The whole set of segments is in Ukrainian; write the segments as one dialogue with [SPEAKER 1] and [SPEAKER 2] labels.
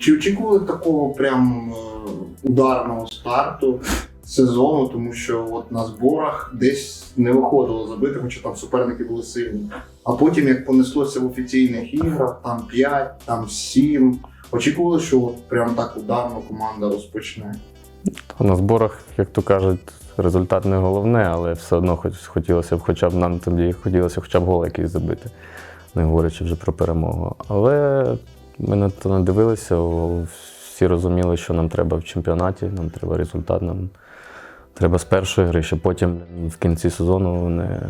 [SPEAKER 1] Чи очікували такого прям е, ударного старту сезону, тому що от на зборах десь не виходило забити, хоча там суперники були сильні. А потім, як понеслося в офіційних іграх, там 5, там 7. Очікували, що от прям так ударно команда розпочне.
[SPEAKER 2] На зборах, як то кажуть, результат не головне, але все одно хотілося б, хоча б нам тоді хотілося хоча б гол якийсь забити, не говорячи вже про перемогу. Але ми на то не дивилися, всі розуміли, що нам треба в чемпіонаті, нам треба результат, нам треба з першої гри, щоб потім в кінці сезону не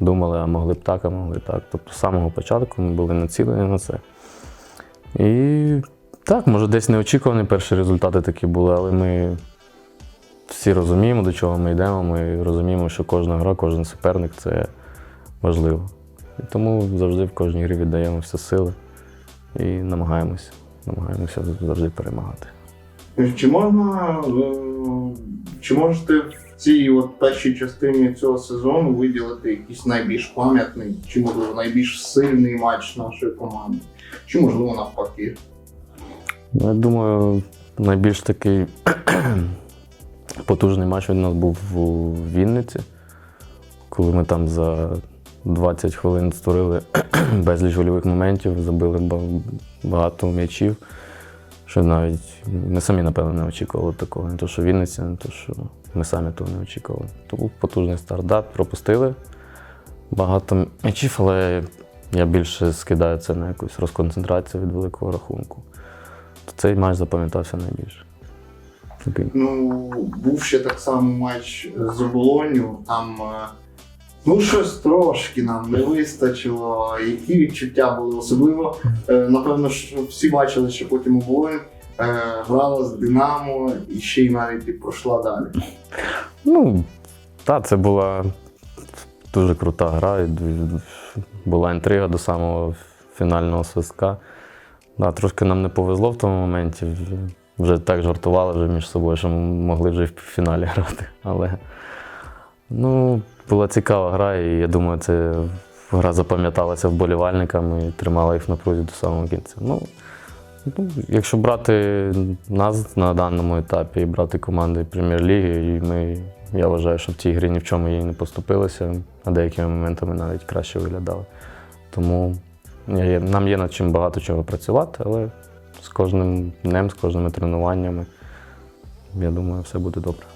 [SPEAKER 2] думали, а могли б так, а могли б так. Тобто з самого початку ми були націлені на це. І так, може, десь неочікувані перші результати такі були, але ми всі розуміємо, до чого ми йдемо. Ми розуміємо, що кожна гра, кожен суперник це важливо. І тому завжди в кожній грі віддаємо всі сили і намагаємося, намагаємося завжди перемагати.
[SPEAKER 1] Чи можна, е, чи можете в цій от першій частині цього сезону виділити якийсь найбільш пам'ятний, чи можливо найбільш сильний матч нашої команди? Чи можливо навпаки?
[SPEAKER 2] Ну, Я думаю, найбільш такий потужний матч від нас був у Вінниці, коли ми там за 20 хвилин створили безліч гольових моментів, забили багато м'ячів, що навіть ми самі, напевно, не очікували такого. Не то, що Вінниця, не то, що ми самі того не очікували. То був потужний старт. Да, пропустили багато м'ячів, але я більше скидаю це на якусь розконцентрацію від великого рахунку. То цей матч запам'ятався найбільше.
[SPEAKER 1] Ну, був ще так само матч з оболонню. Там е, ну щось трошки нам не вистачило. Які відчуття були особливо. е, Напевно, що всі бачили, що потім оболонь е, грала з Динамо і ще й навіть і пройшла далі.
[SPEAKER 2] Ну, так, це була дуже крута гра. Була інтрига до самого фінального свистка. Да, трошки нам не повезло в тому моменті. Вже так жартували вже між собою, що ми могли вже в фіналі грати. Але ну, була цікава гра, і я думаю, це гра запам'яталася вболівальникам і тримала їх в напрузі до самого кінця. Ну, Ну, якщо брати нас на даному етапі і брати команди прем'єр-ліги, і ми, я вважаю, що в цій грі ні в чому їй не поступилися, а деякими моментами навіть краще виглядали. Тому нам є над чим багато чого працювати, але з кожним днем, з кожними тренуваннями, я думаю, все буде добре.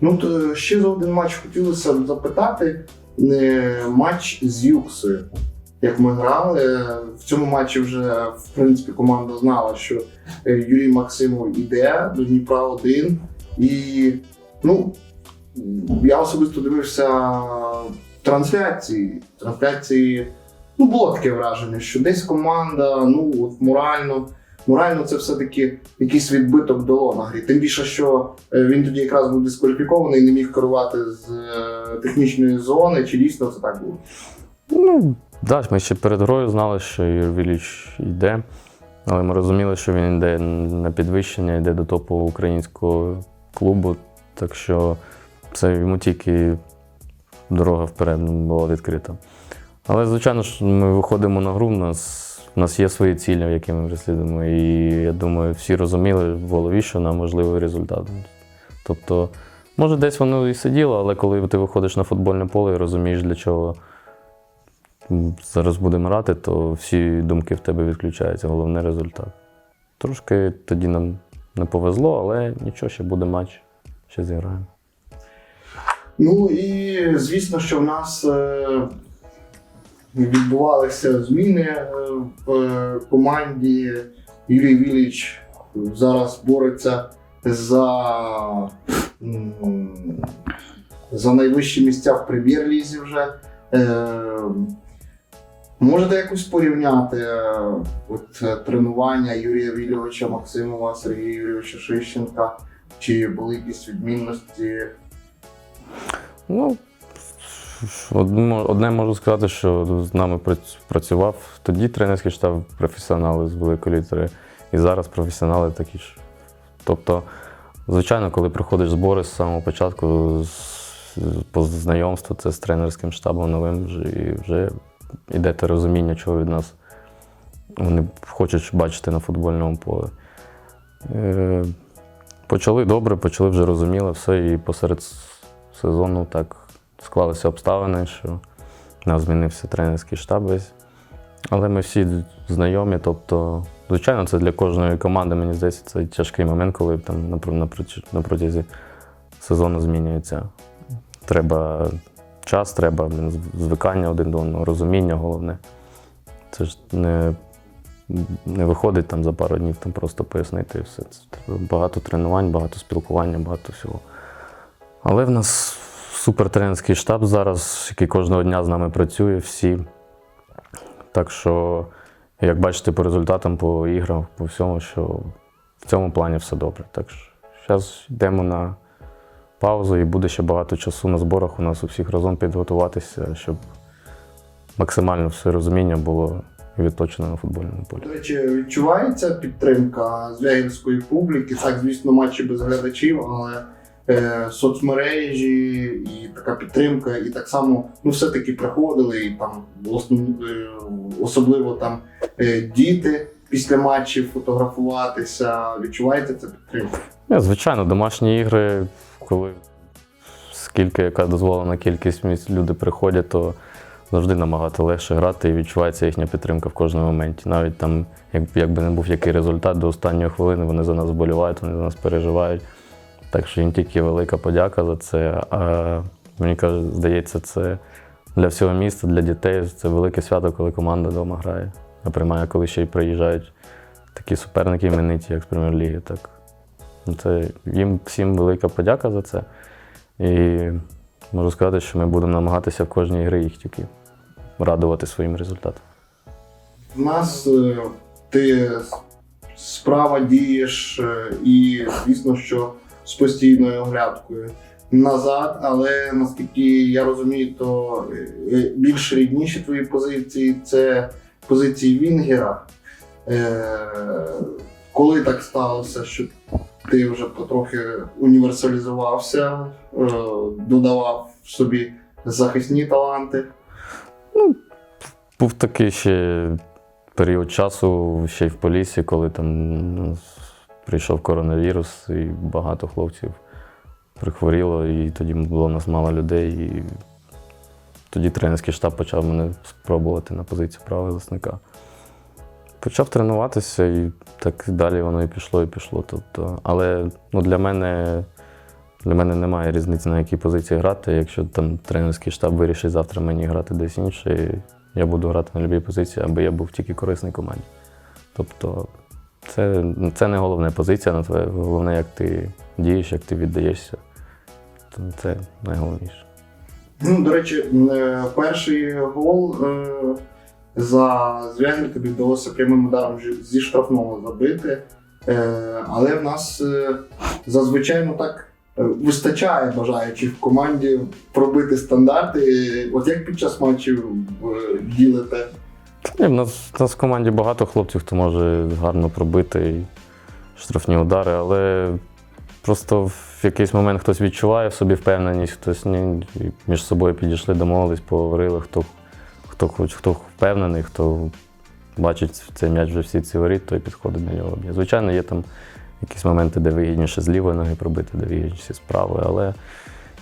[SPEAKER 1] Ну, то ще за один матч хотілося б запитати. е, Матч з Юксою. Як ми грали, в цьому матчі вже в принципі команда знала, що е, Юрій Максимов іде до Дніпра 1. І ну, я особисто дивився трансляції. Трансляції ну, було таке враження, що десь команда, ну от морально. Морально це все-таки якийсь відбиток дало на грі. Тим більше, що е, він тоді якраз був дискваліфікований, і не міг керувати з е, технічної зони. Чи дійсно це так було?
[SPEAKER 2] Ну, да, ми ще перед грою знали, що Юрій Віліч йде, але ми розуміли, що він йде на підвищення, йде до топового українського клубу. Так що це йому тільки дорога вперед була відкрита. Але, звичайно ж, ми виходимо на гру, у нас, у нас є свої цілі, які ми переслідуємо. І я думаю, всі розуміли в голові, що нам важливий результат. Тобто, може, десь воно і сиділо, але коли ти виходиш на футбольне поле і розумієш, для чого зараз будемо грати, то всі думки в тебе відключаються, головне результат. Трошки тоді нам не повезло, але нічого, ще буде матч, ще зіграємо.
[SPEAKER 1] Ну і звісно, що в нас е, відбувалися зміни е, в команді. Юрій Віліч зараз бореться за, за найвищі місця в прем'єр-лізі вже. Е, Можете якось порівняти е, от, тренування Юрія Вільовича Максимова, Сергія Юрійовича Шищенка? Чи були якісь відмінності?
[SPEAKER 2] Ну, одне, можу сказати, що з нами працював тоді тренерський штаб професіонали з великої літери, і зараз професіонали такі ж. Тобто, звичайно, коли приходиш збори з самого початку, по знайомству, це з тренерським штабом новим і вже йде те розуміння, чого від нас вони хочуть бачити на футбольному полі. Е, Почали добре, почали вже розуміли все, і посеред сезону так склалися обставини, що у нас змінився тренерський штаб весь. Але ми всі знайомі, тобто, звичайно, це для кожної команди, мені здається, це тяжкий момент, коли там на протязі сезону змінюється. Треба час, треба звикання один до одного, розуміння головне. Це ж не, не виходить там за пару днів там просто пояснити все. Це багато тренувань, багато спілкування, багато всього. Але в нас супертренерський штаб зараз, який кожного дня з нами працює, всі. Так що, як бачите, по результатам, по іграм, по всьому, що в цьому плані все добре. Так що зараз йдемо на паузу і буде ще багато часу на зборах у нас у всіх разом підготуватися, щоб максимально все розуміння було відточено на футбольному полі.
[SPEAKER 1] До речі, відчувається підтримка звягільської публіки. Так, звісно, матчі без глядачів, але соцмережі і така підтримка, і так само ну, все-таки приходили, і там е, особливо там е, діти після матчів фотографуватися. Відчуваєте це підтримку?
[SPEAKER 2] Звичайно, домашні ігри, коли скільки яка дозволена кількість місць люди приходять, то завжди набагато легше грати і відчувається їхня підтримка в кожному моменті. Навіть там, як, якби не був який результат, до останньої хвилини вони за нас вболівають, вони за нас переживають. Так що їм тільки велика подяка за це. А мені каже, здається, це для всього міста, для дітей. Це велике свято, коли команда вдома грає. А коли ще й приїжджають такі суперники імениті, як з прем'єр-ліги. Так Ну, Це їм всім велика подяка за це. І можу сказати, що ми будемо намагатися в кожній грі їх тільки радувати своїм результатом.
[SPEAKER 1] В нас е, ти справа дієш е, і, звісно, що з постійною оглядкою назад, але наскільки я розумію, то е, більш рідніші твої позиції це позиції Вінгера. Е, Коли так сталося, що ти вже потрохи універсалізувався, е, додавав собі захисні таланти.
[SPEAKER 2] Був такий ще період часу, ще й в Полісі, коли там ну, прийшов коронавірус, і багато хлопців прихворіло, і тоді було нас мало людей. І тоді тренерський штаб почав мене спробувати на позицію правого захисника. Почав тренуватися, і так далі воно і пішло, і пішло. Тобто, але ну, для мене. Для мене немає різниці, на якій позиції грати. Якщо там тренерський штаб вирішить завтра мені грати десь інше, я буду грати на будь-якій позиції, аби я був тільки корисний команді. Тобто це, це не головна позиція, на твоє, головне, як ти дієш, як ти віддаєшся. Це найголовніше.
[SPEAKER 1] Ну, до речі, е, перший гол е, за Звягель тобі вдалося прямим ударом зі штрафного забити. Е, Але в нас зазвичай ну, так вистачає бажаючих в команді пробити стандарти. От як під час матчів ділите?
[SPEAKER 2] Ні, в нас, в нас в команді багато хлопців, хто може гарно пробити і штрафні удари, але просто в якийсь момент хтось відчуває в собі впевненість, хтось ні. І між собою підійшли, домовились, поговорили, хто, хто, хоч, хто впевнений, хто бачить цей м'яч вже всі ці воріт, той підходить до нього. Звичайно, є там якісь моменти, де вигідніше з лівої ноги пробити, де вигідніше з правої, але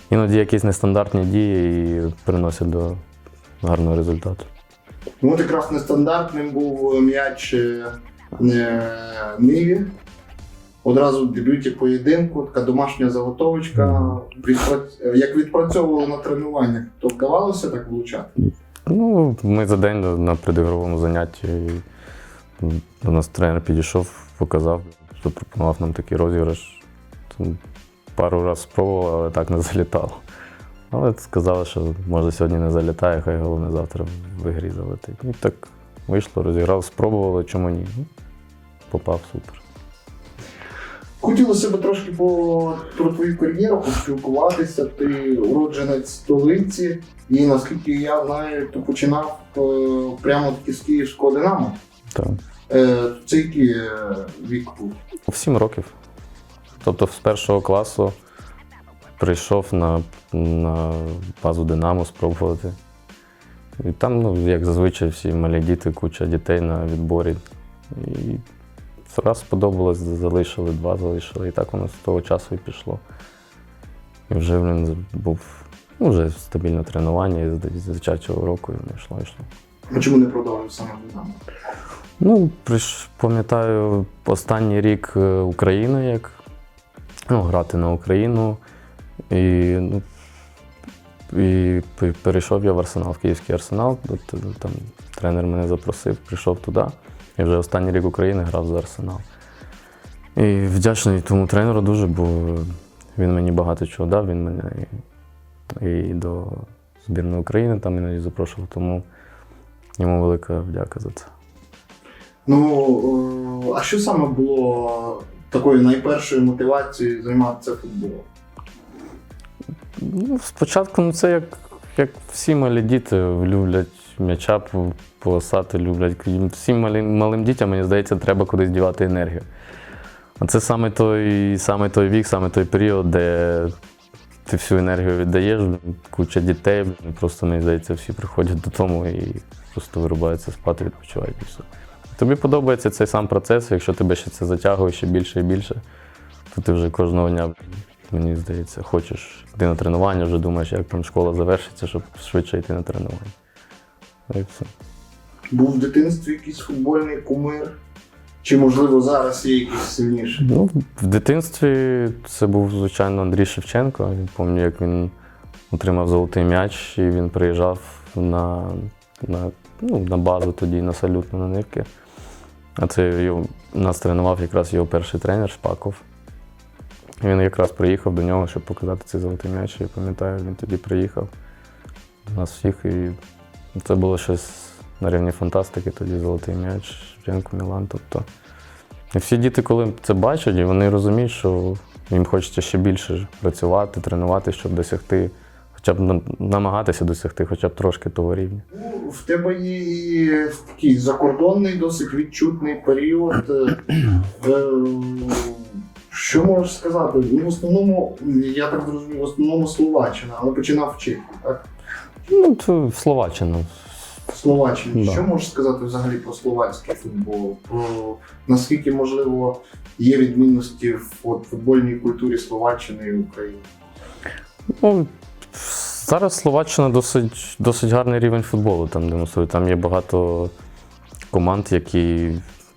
[SPEAKER 2] іноді якісь нестандартні дії і приносять до гарного результату.
[SPEAKER 1] От якраз нестандартним був м'яч е, е, Ниві. Одразу в дебюті поєдинку, така домашня заготовочка. Як відпрацьовували на тренуваннях, то вдавалося так влучати?
[SPEAKER 2] Ну, ми за день на- на предігровому занятті до нас тренер підійшов, показав, запропонував нам такий розіграш. Пару разів спробував, але так не залітало. Але сказали, що може сьогодні не залітає, хай головне завтра в ігрі залетить. І так вийшло, розіграв, спробували, чому ні. Ну, Попав супер.
[SPEAKER 1] Хотілося б трошки по, про твою кар'єру поспілкуватися. Ти уродженець столиці, і наскільки я знаю, ти починав е, прямо таки з київського Динамо.
[SPEAKER 2] Так.
[SPEAKER 1] Е, це який е, вік був?
[SPEAKER 2] В сім років. Тобто з першого класу прийшов на, на базу Динамо спробувати. І там, ну, як зазвичай, всі малі діти, куча дітей на відборі. І раз сподобалось, залишили, два залишили. І так воно з того часу і пішло. І вже він був ну, вже стабільне тренування, і з- дитячого року і воно йшло, йшло.
[SPEAKER 1] А чому не продовжив саме Динамо?
[SPEAKER 2] Ну, пам'ятаю останній рік е, України, як ну, грати на Україну. І, ну, і перейшов я в Арсенал, в Київський Арсенал. Тобто, Там тренер мене запросив, прийшов туди. І вже останній рік України грав за Арсенал. І вдячний тому тренеру дуже, бо він мені багато чого дав. Він мене і, і до збірної України там іноді запрошував, тому йому велика вдяка за це.
[SPEAKER 1] Ну, е, а що саме було такою найпершою мотивацією займатися футболом?
[SPEAKER 2] Ну, спочатку ну, це як, як всі малі діти люблять м'яча по- полосати, люблять. Всім малим, малим дітям, мені здається, треба кудись дівати енергію. А це саме той, саме той вік, саме той період, де ти всю енергію віддаєш, куча дітей, просто мені здається, всі приходять додому і просто вирубаються спати, відпочивають і все. Тобі подобається цей сам процес, якщо тебе ще це затягує ще більше і більше, то ти вже кожного дня, мені здається, хочеш йти на тренування, вже думаєш, як там школа завершиться, щоб швидше йти на тренування. Ну І все.
[SPEAKER 1] Був в дитинстві якийсь футбольний кумир? Чи, можливо, зараз є якийсь сильніший?
[SPEAKER 2] Ну, в дитинстві це був, звичайно, Андрій Шевченко. Я пам'ятаю, як він отримав золотий м'яч, і він приїжджав на, на, ну, на базу тоді, на салют на нивки. А це його, нас тренував якраз його перший тренер Шпаков. Він якраз приїхав до нього, щоб показати цей золотий м'яч. Я пам'ятаю, він тоді приїхав до нас всіх. І це було щось на рівні фантастики, тоді золотий м'яч, Шевченко, Мілан. Тобто і всі діти, коли це бачать, і вони розуміють, що їм хочеться ще більше працювати, тренувати, щоб досягти, хоча б намагатися досягти хоча б трошки того рівня.
[SPEAKER 1] Ну, в тебе є і такий закордонний, досить відчутний період. Що можеш сказати? Ну, в основному, я так зрозумів, в основному Словаччина, але починав вчити, так?
[SPEAKER 2] Ну, це Словаччина.
[SPEAKER 1] В Словаччині.
[SPEAKER 2] Да.
[SPEAKER 1] Що можеш сказати взагалі про словацький футбол? Про наскільки можливо є відмінності в от, футбольній культурі Словаччини і України?
[SPEAKER 2] Ну, зараз Словаччина досить, досить гарний рівень футболу там демонструє. Там є багато команд, які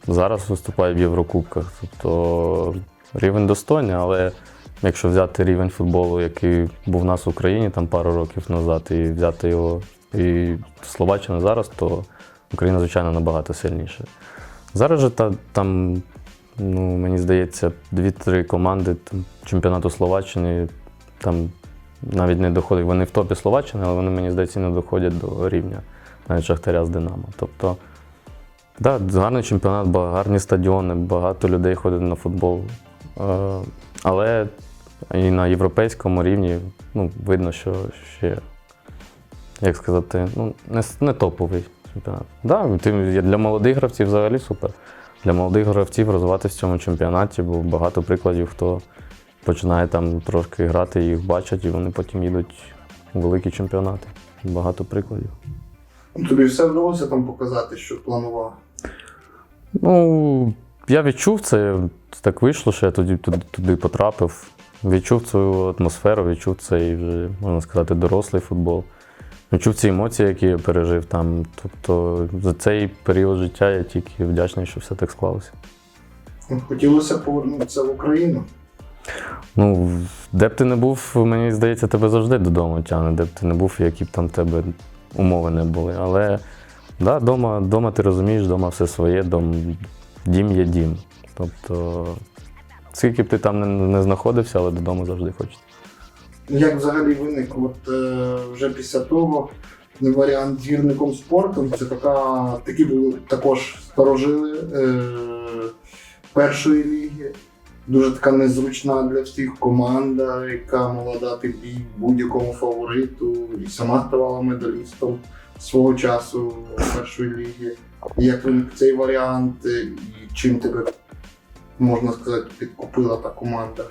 [SPEAKER 2] зараз виступають в Єврокубках. Тобто рівень достойний, але якщо взяти рівень футболу, який був у нас в Україні там пару років назад, і взяти його і Словаччину зараз, то Україна, звичайно, набагато сильніша. Зараз же та, там, ну, мені здається, дві-три команди там, чемпіонату Словаччини там навіть не доходять. Вони в топі Словаччини, але вони, мені здається, не доходять до рівня навіть Шахтаря з Динамо. Тобто, да, гарний чемпіонат, гарні стадіони, багато людей ходять на футбол. Е, Але і на європейському рівні ну, видно, що ще, як сказати, ну, не, не топовий чемпіонат. Да, для молодих гравців взагалі супер. Для молодих гравців розвиватися в цьому чемпіонаті, бо багато прикладів, хто починає там трошки грати, їх бачать, і вони потім їдуть у великі чемпіонати. Багато прикладів.
[SPEAKER 1] Тобі все вдалося там показати, що планував?
[SPEAKER 2] Ну, я відчув це, так вийшло, що я тоді туди, туди потрапив. Відчув цю атмосферу, відчув цей вже, можна сказати, дорослий футбол. Відчув ці емоції, які я пережив там. Тобто за цей період життя я тільки вдячний, що все так склалося.
[SPEAKER 1] Хотілося повернутися в Україну.
[SPEAKER 2] Ну, де б ти не був, мені здається, тебе завжди додому тягне, де б ти не був, які б там тебе умови не були. Але да, дома, дома ти розумієш, дома все своє, дом, дім є дім. Тобто, скільки б ти там не, не знаходився, але додому завжди хочеться.
[SPEAKER 1] Як взагалі виник от, е, вже після того варіант з гірником спорту? Це така, такі були також старожили е, першої ліги. Дуже така незручна для всіх команда, яка могла дати бій будь-якому фавориту, і сама ставала медалістом свого часу першої ліги. Як виник цей варіант, і чим тебе, можна сказати, підкупила та команда?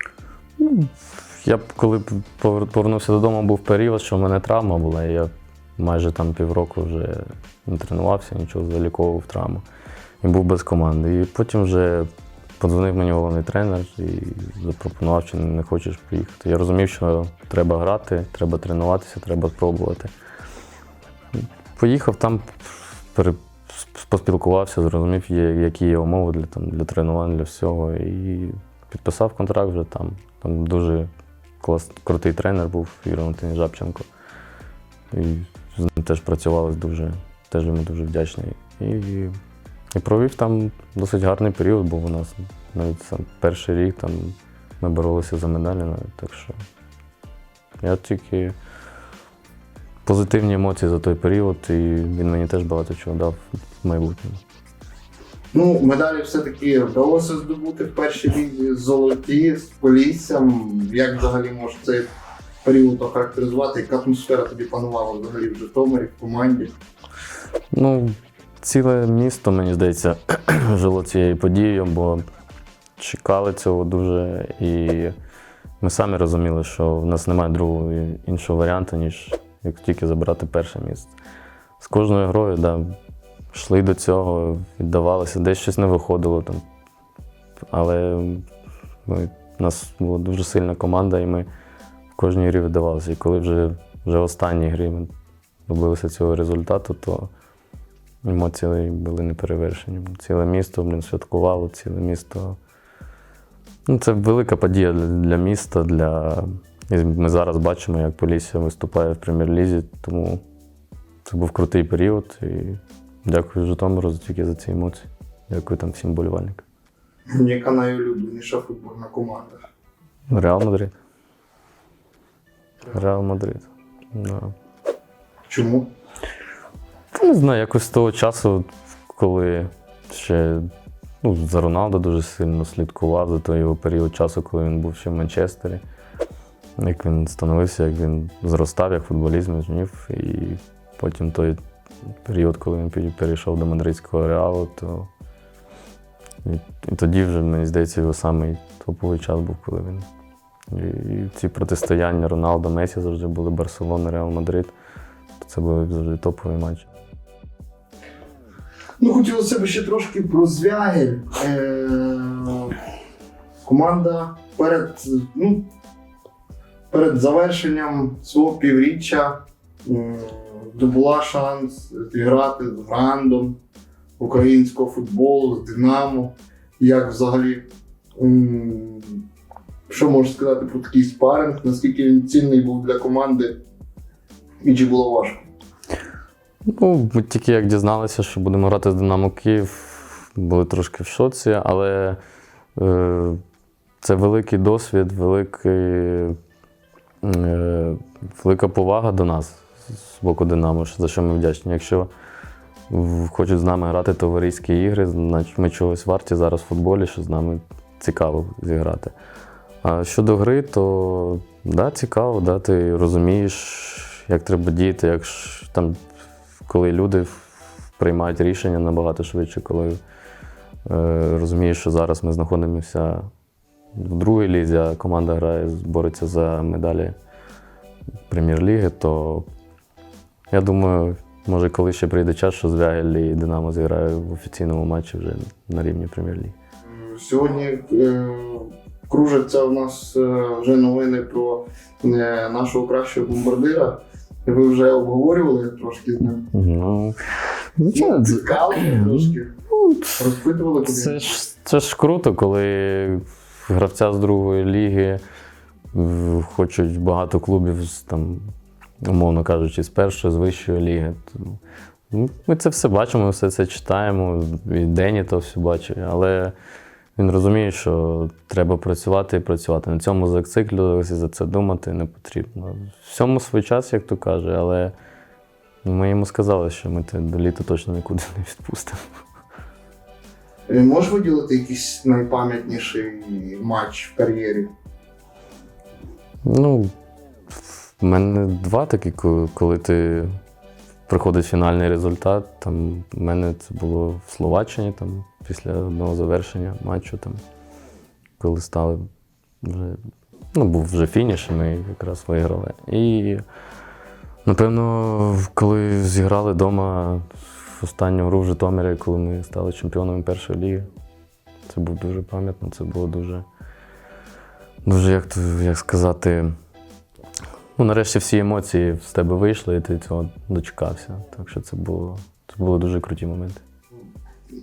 [SPEAKER 2] Я б коли повернувся додому, був період, що в мене травма була. Я майже там півроку вже не тренувався, нічого заліковував травму. І був без команди. І потім вже подзвонив мені головний тренер і запропонував, чи не хочеш приїхати. Я розумів, що треба грати, треба тренуватися, треба спробувати. Поїхав там, поспілкувався, зрозумів, які є умови для, там, для тренувань, для всього. І підписав контракт вже там. Там дуже клас, крутий тренер був Юрій Валентинович Жабченко. І з ним теж працювали дуже, теж йому дуже вдячний. І, і провів там досить гарний період, бо у нас навіть сам перший рік там ми боролися за медалі навіть. Так що я тільки позитивні емоції за той період, і він мені теж багато чого дав в майбутньому.
[SPEAKER 1] Ну, медалі все-таки вдалося здобути в першій лізі золоті з Поліссям. Як взагалі може цей період охарактеризувати? Яка атмосфера тобі панувала взагалі в Житомирі, в команді?
[SPEAKER 2] Ну, ціле місто, мені здається, жило цією подією, бо чекали цього дуже. І ми самі розуміли, що в нас немає другого іншого варіанту, ніж як тільки забрати перше місце. З кожною грою да, йшли до цього, віддавалося, десь щось не виходило там. Але ми, у нас була дуже сильна команда, і ми в кожній грі віддавалися. І коли вже, вже в останній грі ми добилися цього результату, то емоції були неперевершені. Ціле місто блін, святкувало, ціле місто. Ну, це велика подія для, для міста. Для... І ми зараз бачимо, як Полісся виступає в прем'єр-лізі, тому це був крутий період. І дякую Житомиру за тільки за ці емоції. Дякую там всім болівальникам.
[SPEAKER 1] Яка найулюбленіша футбольна команда?
[SPEAKER 2] Реал Мадрид. Реал Мадрид. Да.
[SPEAKER 1] Чому?
[SPEAKER 2] Та не знаю, якось з того часу, коли ще ну, за Роналдо дуже сильно слідкував за той його період часу, коли він був ще в Манчестері. Як він становився, як він зростав як футболіст, міжнів. І потім той період, коли він перейшов до мадридського реалу, то і, тоді вже, мені здається, його самий топовий час був, коли він. І, ці протистояння Роналдо Месі завжди були Барселона, Реал Мадрид. Це були завжди топові матчі.
[SPEAKER 1] Ну, хотілося б ще трошки про Звягель. Е- команда перед, ну, перед завершенням свого півріччя здобула шанс зіграти з грандом українського футболу, з Динамо. Як взагалі, що можеш сказати про такий спаринг? Наскільки він цінний був для команди і чи було важко?
[SPEAKER 2] Ну, тільки як дізналися, що будемо грати з Динамо Київ, були трошки в шоці, але е, це великий досвід, великий, е, велика повага до нас з боку Динамо, за що ми вдячні. Якщо хочуть з нами грати товариські ігри, значить ми чогось варті зараз в футболі, що з нами цікаво зіграти. А щодо гри, то да, цікаво, да, ти розумієш, як треба діяти, як там коли люди приймають рішення набагато швидше, коли е, розумієш, що зараз ми знаходимося в другій лізі, а команда грає, бореться за медалі прем'єр-ліги, то я думаю, може, коли ще прийде час, що Звягель і Динамо зіграють в офіційному матчі вже на рівні прем'єр-ліги.
[SPEAKER 1] Сьогодні е, кружаться в нас е, вже новини про е, нашого кращого бомбардира. Ви вже обговорювали трошки з ним?
[SPEAKER 2] Ну,
[SPEAKER 1] Ну, Цікаво трошки. Розпитували куди.
[SPEAKER 2] Це ж, це ж круто, коли гравця з другої ліги хочуть багато клубів там, умовно кажучи, з першої, з вищої ліги. Ну, Ми це все бачимо, все це читаємо, і Дені то все бачить, але він розуміє, що треба працювати і працювати. На цьому зациклюватися, за це думати не потрібно. Всьому свій час, як то каже, але ми йому сказали, що ми те до літа точно нікуди не відпустимо.
[SPEAKER 1] Е, Можеш виділити якийсь найпам'ятніший матч в кар'єрі?
[SPEAKER 2] Ну, в мене два такі, коли ти приходить фінальний результат. Там, в мене це було в Словаччині там, після одного завершення матчу, там, коли стали вже. Ну, був вже фініш, і ми якраз виграли. І Напевно, коли зіграли вдома останню гру в Житомирі, коли ми стали чемпіонами першої ліги. Це було дуже пам'ятно, це було дуже. Дуже, як, як сказати. Ну, нарешті всі емоції з тебе вийшли, і ти цього дочекався. Так що це було, це були дуже круті моменти.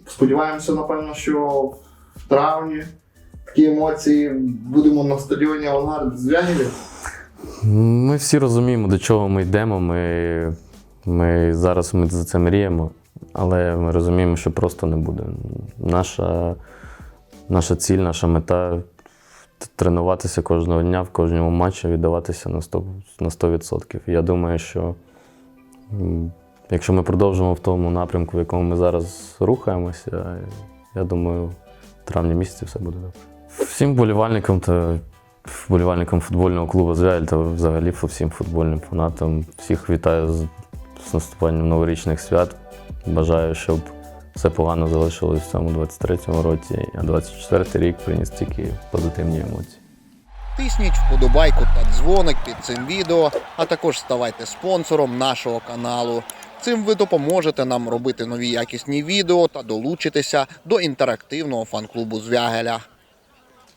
[SPEAKER 1] Сподіваємося, напевно, що в травні такі емоції будемо на стадіоні Авангард Звягелі.
[SPEAKER 2] Ми всі розуміємо, до чого ми йдемо. Ми, ми зараз ми за це мріємо, але ми розуміємо, що просто не буде. Наша, наша ціль, наша мета тренуватися кожного дня в кожному матчі, віддаватися на 100%. На 100%. Я думаю, що якщо ми продовжимо в тому напрямку, в якому ми зараз рухаємося, я думаю, в травні місяці все буде добре. Всім вболівальникам та вболівальникам футбольного клубу Звяль та взагалі всім футбольним фанатам. Всіх вітаю з наступанням новорічних свят. Бажаю, щоб все погано залишилось в цьому 23-му році, а 24-й рік приніс тільки позитивні емоції.
[SPEAKER 3] Тисніть вподобайку та дзвоник під цим відео, а також ставайте спонсором нашого каналу. Цим ви допоможете нам робити нові якісні відео та долучитися до інтерактивного фан-клубу Звягеля.